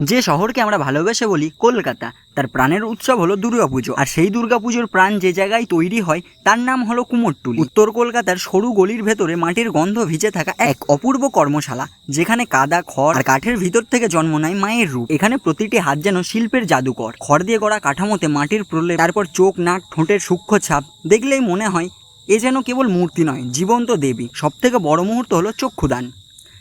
যে শহরকে আমরা ভালোবেসে বলি কলকাতা, তার প্রাণের উৎসব হলো দুর্গাপুজো আর সেই দুর্গাপুজোর প্রাণ যে জায়গায় তৈরি হয়, তার নাম হলো কুমোরটুলি। উত্তর কলকাতার সরু গলির ভেতরে মাটির গন্ধ ভিজে থাকা এক অপূর্ব কর্মশালা, যেখানে কাদা, খড় আর কাঠের ভিতর থেকে জন্ম নেয় মায়ের রূপ। এখানে প্রতিটি হাত যেন শিল্পের জাদুকর। খড় দিয়ে গড়া কাঠামোতে মাটির প্রলেপ, তারপর চোখ, নাক, ঠোঁটের সূক্ষ্ম ছাপ, দেখলেই মনে হয় এ যেন কেবল মূর্তি নয়, জীবন্ত দেবী। সব থেকে বড় মুহূর্ত হলো চক্ষুদান।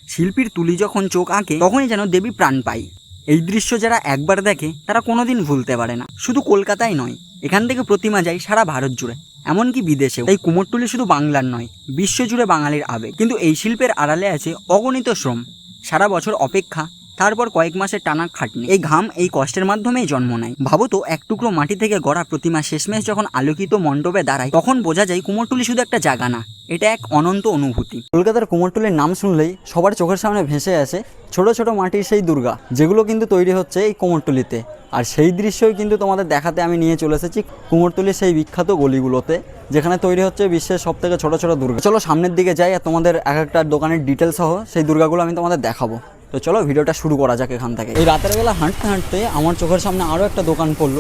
শিল্পীর তুলি যখন চোখ আঁকে, তখনই যেন দেবী প্রাণ পায়। এই দৃশ্য যারা একবার দেখে, তারা কোনোদিন ভুলতে পারে না। শুধু কলকাতায় নয়, এখান থেকে প্রতিমা যায় সারা ভারত জুড়ে। এমনকি বিদেশেও। তাই কুমোরটুলি শুধু বাংলার নয় বিশ্বজুড়ে বাঙালির আবেগ। কিন্তু এই শিল্পের আড়ালে আছে অগণিত শ্রম। সারা বছর অপেক্ষা, তারপর কয়েক মাসের টানা খাটনি। এই ঘাম এই কষ্টের মাধ্যমেই জন্ম নেয়। ভাবো তো এক টুকরো মাটি থেকে গড়া প্রতিমা শেষমেশ যখন আলোকিত মণ্ডপে দাঁড়ায়, তখন বোঝা যায় কুমোরটুলি শুধু একটা জায়গা না এটা এক অনন্ত অনুভূতি। কলকাতার কুমোরটুলির নাম শুনলেই সবার চোখের সামনে ভেসে আসে ছোট ছোট মাটির সেই দুর্গা, যেগুলো কিন্তু তৈরি হচ্ছে এই কুমোরটুলিতে আর সেই দৃশ্যই কিন্তু তোমাদের দেখাতে আমি নিয়ে চলে এসেছি কুমোরটুলির সেই বিখ্যাত গলিগুলোতে, যেখানে তৈরি হচ্ছে বিশ্বের সব থেকে ছোটো ছোটো দুর্গা। চলো সামনের দিকে যাই আর তোমাদের এক একটা দোকানের ডিটেলস সহ সেই দুর্গাগুলো আমি তোমাদের দেখাবো। তো চলো ভিডিওটা শুরু করা যাক এখান থেকে। এই রাতের বেলা হাঁটতে হাঁটতে আমার চোখের সামনে আরও একটা দোকান পড়ল।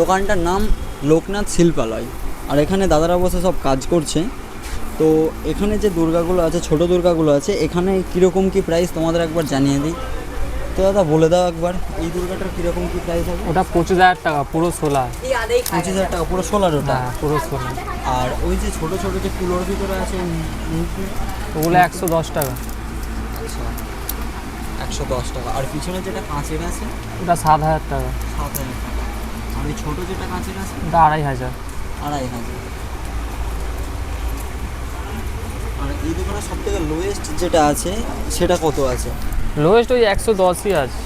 দোকানটার নাম লোকনাথ শিল্পালয়। আর এখানে দাদারা বসে সব কাজ করছে। তো এখানে যে দুর্গাগুলো আছে ছোট দুর্গাগুলো আছে এখানে কীরকম কি প্রাইস তোমাদের একবার জানিয়ে দিই? তো দাদা বলে দাও একবার এই দুর্গাটার কীরকম কি প্রাইস হবে? ওটা পঁচিশ হাজার টাকা পুরো সোলা। পঁচিশ হাজার টাকা পুরো সোলার ওটা? হ্যাঁ পুরো সোলা। আর ওই যে ছোট ছোট যে কুলোর ভিতরে আছে ওগুলো একশো দশ টাকা। আচ্ছা একশো দশ টাকা। আর পিছনে যেটা কাঁচের আছে? ওটা সাত হাজার টাকা। সাত হাজার টাকা। আর ওই ছোটো যেটা কাঁচের আছে? ওটা আড়াই হাজার। আড়াই হাজার আর এই দোকানে সব থেকে লোয়েস্ট যেটা আছে সেটা কত আছে? লোয়েস্ট ওই একশো দশই আছে।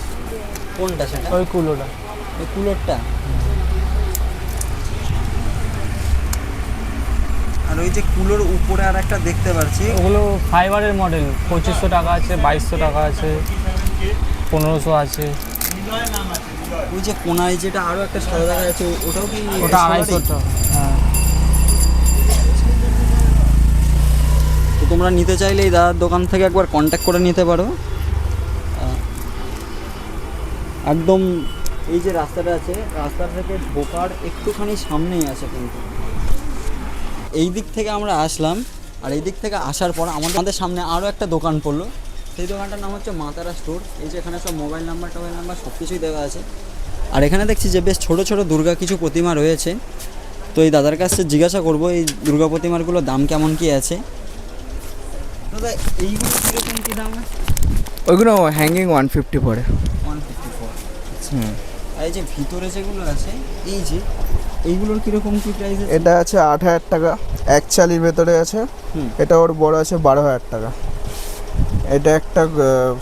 কোনটা সেটা? ওই কুলোটা। ওই কুলোরটা? আর ওই যে কুলোর উপরে আর একটা দেখতে পাচ্ছি। ওগুলো ফাইবারের মডেল পঁচিশশো টাকা আছে বাইশশো টাকা আছে পনেরোশো আছে। ওই যে কোনায় যেটা আরও একটা সাদা দেখা যাচ্ছে ওটাও কি ওটা আড়াইশো টাকা হ্যাঁ তো তোমরা নিতে চাইলে এই দাদার দোকান থেকে একবার কন্ট্যাক্ট করে নিতে পারো। একদম এই যে রাস্তাটা আছে, রাস্তা থেকে ঢোকার একটুখানি সামনেই আছে কিন্তু। এই দিক থেকে আমরা আসলাম, আর এই দিক থেকে আসার পর আমাদের সামনে আরও একটা দোকান পড়ল। সেই দোকানটার নাম হচ্ছে মাতারা স্টোর। এই যে এখানে সব মোবাইল নাম্বার, টোবাইল নাম্বার সব কিছুই দেওয়া আছে। আর এখানে দেখছি যে বেশ ছোট ছোট দুর্গা কিছু প্রতিমা রয়েছে। তো এই দাদার কাছে জিজ্ঞাসা করব, এই দুর্গা প্রতিমারগুলোর দাম কেমন কি আছে? দাদা এইগুলো কীরকম কী দাম আছে? ওইগুলো হ্যাঙ্গিং ওয়ান ফিফটি পড়ে। One fifty four hmm. আর এই যে ভিতরে যেগুলো আছে এই যে এইগুলোর কীরকম কী প্রাইস আছে? এটা আছে আট হাজার টাকা। এক চালির ভেতরে আছে। হুম। এটা ওর বড় আছে বারো হাজার টাকা। এটা একটা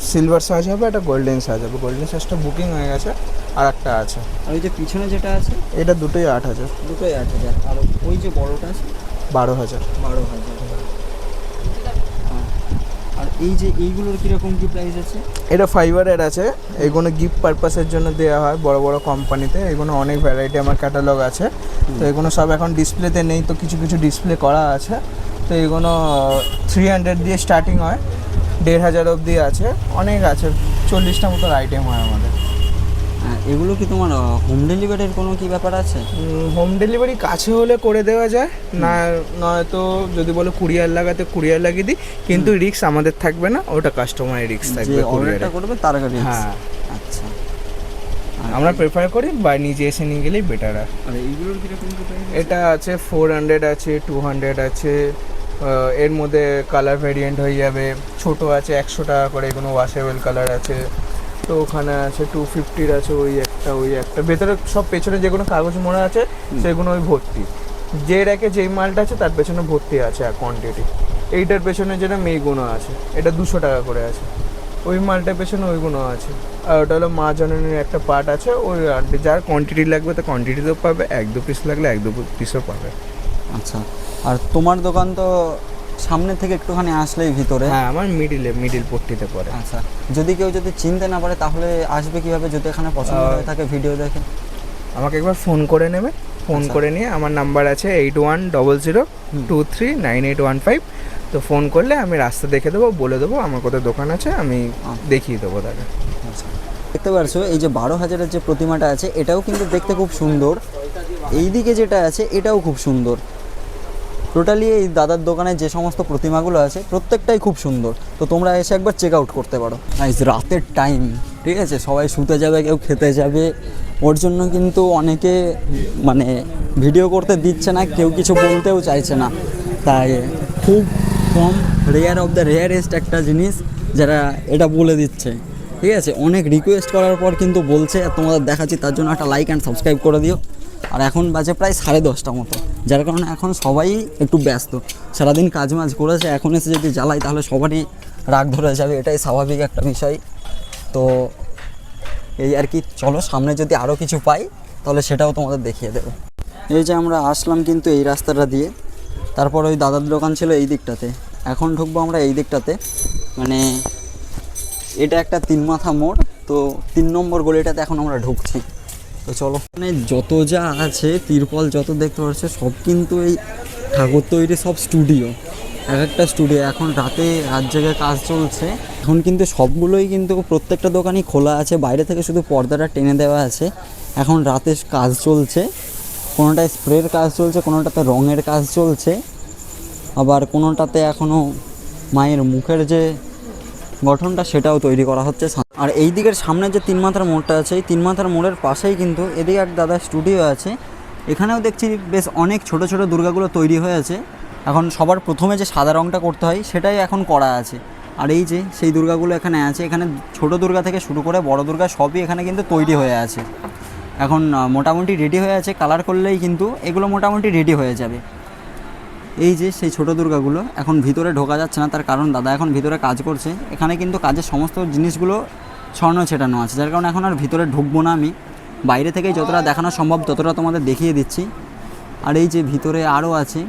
সিলভার সাইজ হবে একটা গোল্ডেন সাইজ হবে। গোল্ডেন সাইজটা বুকিং হয়ে গেছে। আর একটা আছে। আর ওই যে পিছনে যেটা আছে? এটা দুটোই আট হাজার। দুটোই আট হাজার। আর ওই যে বড়টা আছে? বারো হাজার। বারো হাজার। এই যে এইগুলোর কীরকম কি প্রাইস আছে? এটা ফাইবারের আছে। এগুলো গিফট পারপাসের জন্য দেওয়া হয় বড় বড় কোম্পানিতে এগুলো অনেক ভ্যারাইটি আমার ক্যাটালগ আছে। তো এগুলো সব এখন ডিসপ্লেতে নেই, তো কিছু কিছু ডিসপ্লে করা আছে। তো এগুলো থ্রি হান্ড্রেড দিয়ে স্টার্টিং হয়। দেড় হাজার অবধি আছে। অনেক আছে। চল্লিশটা মতো আইটেম হয় আমাদের। এগুলো কি তোমার হোম ডেলিভারির কোনো কি ব্যাপার আছে? হোম ডেলিভারি কাছে হলে করে দেওয়া যায় না নয়তো যদি বলো কুরিয়ার লাগাতে কুরিয়ার লাগিয়ে দিই কিন্তু রিক্স আমাদের থাকবে না ওটা কাস্টমারের রিক্স থাকবে অর্ডারটা করবে তার আগে হ্যাঁ। আচ্ছা। আমরা প্রেফার করি বা নিজে এসে নিয়ে গেলেই বেটার হয় আর এইগুলোর কীরকম এটা আছে ফোর হান্ড্রেড আছে টু হান্ড্রেড আছে এর মধ্যে কালার ভেরিয়েন্ট হয়ে যাবে ছোট আছে একশো টাকা করে কোনো ওয়াশেবল কালার আছে। তো ওখানে আছে টু ফিফটির আছে ওই একটা ওই একটা। ভেতরে সব পেছনে যেগুলো কাগজ মোড়া আছে সেগুলো ওই ভর্তি। যে র্যাকে যেই মালটা আছে তার পেছনে ভর্তি আছে কোয়ান্টিটি এইটার পেছনে যেটা মেয়েগুলো আছে এটা দুশো টাকা করে আছে। ওই মালটার পেছনে ওইগুলো আছে। আর ওটা হলো মা জননীর একটা পার্ট আছে ওই যার কোয়ান্টিটি লাগবে তো কোয়ান্টিটিতেও পাবে এক দু পিস লাগলে এক দু পিসও পাবে। আচ্ছা আর তোমার দোকান তো সামনে থেকে একটুখানি আসলেই ভিতরে। হ্যাঁ আমার মিডিলে মিডিল পট্টিতে পড়ে। আচ্ছা যদি কেউ যদি চিনতে না পারে তাহলে আসবে কীভাবে? যদি এখানে পছন্দ হয়ে থাকে ভিডিও দেখে। আমাকে একবার ফোন করে নেবে। ফোন আচ্ছা। করে নিয়ে আমার নাম্বার আছে eight one double zero two three nine eight one five তো ফোন করলে আমি রাস্তা দেখে দেবো বলে দেবো আমার কোথায় দোকান আছে আমি আচ্ছা। দেখিয়ে দেবো তাকে। আচ্ছা। দেখতে পারছ এই যে বারো হাজারের যে প্রতিমাটা আছে এটাও কিন্তু দেখতে খুব সুন্দর। এইদিকে যেটা আছে এটাও খুব সুন্দর। টোটালি এই দাদার দোকানে যে সমস্ত প্রতিমাগুলো আছে, প্রত্যেকটাই খুব সুন্দর। তো তোমরা এসে একবার চেক আউট করতে পারো। আইজ রাতের টাইম ঠিক আছে? সবাই শুতে যাবে, কেউ খেতে যাবে। ওর জন্য কিন্তু অনেকে মানে ভিডিও করতে দিচ্ছে না, কেউ কিছু বলতেও চাইছে না। তাই খুব কম রেয়ার অফ দ্য রেয়ারেস্ট একটা জিনিস যারা এটা বলে দিচ্ছে। ঠিক আছে? অনেক রিকোয়েস্ট করার পর কিন্তু বলছে, আর তোমাদের দেখাচ্ছি, তার জন্য একটা লাইক অ্যান্ড সাবস্ক্রাইব করে দিও। আর এখন বাজে প্রায় সাড়ে দশটা মতো। যার কারণে এখন সবাই একটু ব্যস্ত। সারাদিন কাজ মাজ করেছে, এখন এসে যদি জ্বালাই তাহলে সবারই রাগ ধরে যাবে, এটাই স্বাভাবিক একটা বিষয়। তো এই আর কি, চলো সামনে যদি আরও কিছু পাই, তাহলে সেটাও তোমাদের দেখিয়ে দেবো। এই যে আমরা আসলাম কিন্তু এই রাস্তাটা দিয়ে। তারপর ওই দাদার দোকান ছিল এই দিকটাতে। এখন ঢুকবো আমরা এই দিকটাতে। মানে এটা একটা তিন মাথা মোড়, তো তিন নম্বর গলিটাতে এখন আমরা ঢুকছি। তো চলো। মানে যত যা আছে, তিরপল যত দেখতে পাচ্ছ, সব কিন্তু এই ঠাকুর তৈরি সব স্টুডিও এক একটা স্টুডিও এখন রাতে রাত জায়গায় কাজ চলছে। এখন কিন্তু সবগুলোই কিন্তু প্রত্যেকটা দোকানই খোলা আছে। বাইরে থেকে শুধু পর্দাটা টেনে দেওয়া আছে। এখন রাতে কাজ চলছে। কোনোটায় স্প্রের কাজ চলছে, কোনোটাতে রঙের কাজ চলছে। আবার কোনোটাতে এখনও মায়ের মুখের যে গঠনটা, সেটাও তৈরি করা হচ্ছে। আর এই দিকের সামনে যে তিন মাথার মোড়টা আছে, এই তিন মাথার মোড়ের পাশেই কিন্তু এদিকে এক দাদার স্টুডিও আছে। এখানেও দেখছি বেশ অনেক ছোট ছোট দুর্গাগুলো তৈরি হয়ে আছে। এখন সবার প্রথমে যে সাদা রঙটা করতে হয়, সেটাই এখন করা আছে। আর এই যে সেই দুর্গাগুলো এখানে আছে, এখানে ছোট দুর্গা থেকে শুরু করে বড় দুর্গা সবই এখানে কিন্তু তৈরি হয়ে আছে। এখন মোটামুটি রেডি হয়ে আছে কালার করলেই কিন্তু এগুলো মোটামুটি রেডি হয়ে যাবে। এই যে সেই ছোট দুর্গাগুলো, এখন ভিতরে ঢোকা যাচ্ছে না, তার কারণ দাদা এখন ভিতরে কাজ করছে। এখানে কিন্তু কাজের সমস্ত জিনিসগুলো ছড়ানো ছেটানো আছে, যার কারণে এখন আর ভিতরে ঢুকবো না আমি। বাইরে থেকেই যতটা দেখানো সম্ভব, ততটা তোমাদের দেখিয়ে দিচ্ছি। আর এই যে ভিতরে আরও আছে।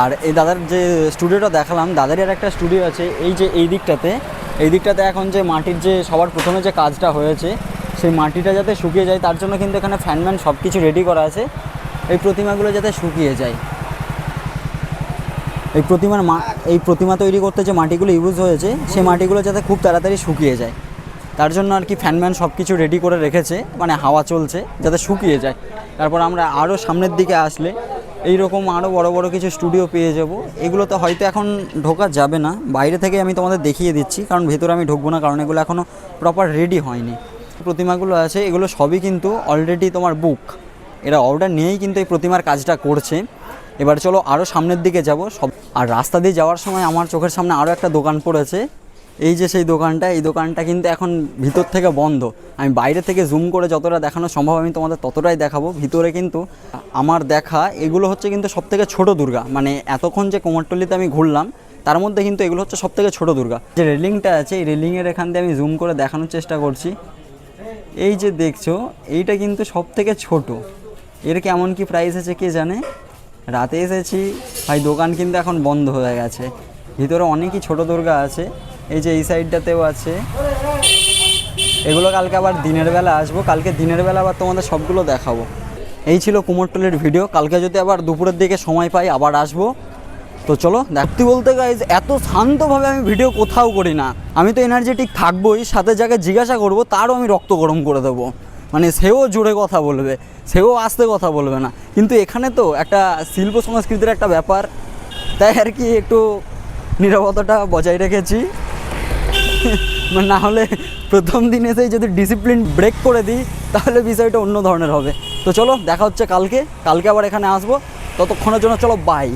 আর এই দাদার যে স্টুডিওটা দেখালাম, দাদারই আর একটা স্টুডিও আছে, এই যে এই দিকটাতে। এই দিকটাতে এখন যে মাটির যে, সবার প্রথমে যে কাজটা হয়েছে, সেই মাটিটা যাতে শুকিয়ে যায়, তার জন্য কিন্তু এখানে ফ্যানম্যান সব কিছু রেডি করা আছে। এই প্রতিমাগুলো যাতে শুকিয়ে যায়। এই প্রতিমার মা, এই প্রতিমা তৈরি করতে যে মাটিগুলো ইউজ হয়েছে, সেই মাটিগুলো যাতে খুব তাড়াতাড়ি শুকিয়ে যায়। তার জন্য আর কি ফ্যানম্যান সব কিছু রেডি করে রেখেছে মানে হাওয়া চলছে, যাতে শুকিয়ে যায়। তারপর আমরা আরও সামনের দিকে আসলে এই রকম আরও বড় বড় কিছু স্টুডিও পেয়ে যাব। এগুলোতে হয়তো এখন ঢোকা যাবে না। বাইরে থেকে আমি তোমাদের দেখিয়ে দিচ্ছি, কারণ ভেতরে আমি ঢুকবো না, কারণ এগুলো এখনও প্রপার রেডি হয়নি। প্রতিমাগুলো আছে, এগুলো সবই কিন্তু অলরেডি তোমার বুক এরা অর্ডার নিয়েই কিন্তু এই প্রতিমার কাজটা করছে। এবার চলো আরও সামনের দিকে যাব। সব আর রাস্তা দিয়ে যাওয়ার সময় আমার চোখের সামনে আরও একটা দোকান পড়েছে। এই যে সেই দোকানটা, এই দোকানটা কিন্তু এখন ভিতর থেকে বন্ধ। আমি বাইরে থেকে জুম করে যতটা দেখানো সম্ভব আমি তোমাদের ততটাই দেখাবো। ভিতরে কিন্তু আমার দেখা, এগুলো হচ্ছে কিন্তু সব থেকে ছোটো দুর্গা। মানে এতক্ষণ যে কোমরটলিতে আমি ঘুরলাম, তার মধ্যে কিন্তু এগুলো হচ্ছে সব থেকে ছোটো দুর্গা। যে রেলিংটা আছে, এই রেলিংয়ের এখান দিয়ে আমি জুম করে দেখানোর চেষ্টা করছি। এই যে দেখছ, এইটা কিন্তু সব থেকে ছোট। এর কেমন কি প্রাইস আছে কে জানে? রাতে এসেছি। ভাই, দোকান কিন্তু এখন বন্ধ হয়ে গেছে। ভিতরে অনেকই ছোট দুর্গা আছে। এই যে এই সাইডটাতেও আছে। এগুলো কালকে আবার দিনের বেলা আসব। কালকে দিনের বেলা আবার তোমাদের সবগুলো দেখাবো। এই ছিল কুমোরটলের ভিডিও। কালকে যদি আবার দুপুরের দিকে সময় পাই, আবার আসব। তো চলো, দেখতে বলতে গাইজ এত শান্তভাবে আমি ভিডিও কোথাও করি না। আমি তো এনার্জেটিক থাকবোই, সাথে যাকে জিজ্ঞাসা করব, তারও আমি রক্ত গরম করে দেবো। মানে সেও জোরে কথা বলবে, সেও আস্তে কথা বলবে না। কিন্তু এখানে তো একটা শিল্প সংস্কৃতির একটা ব্যাপার। তাই আর কি একটু নিরাপত্তাটা বজায় রেখেছি। মানে না হলে প্রথম দিন এসেই যদি ডিসিপ্লিন ব্রেক করে দিই, তাহলে বিষয়টা অন্য ধরনের হবে। তো চলো, দেখা হচ্ছে কালকে। কালকে আবার এখানে আসব। ততক্ষণের জন্য চলো বাই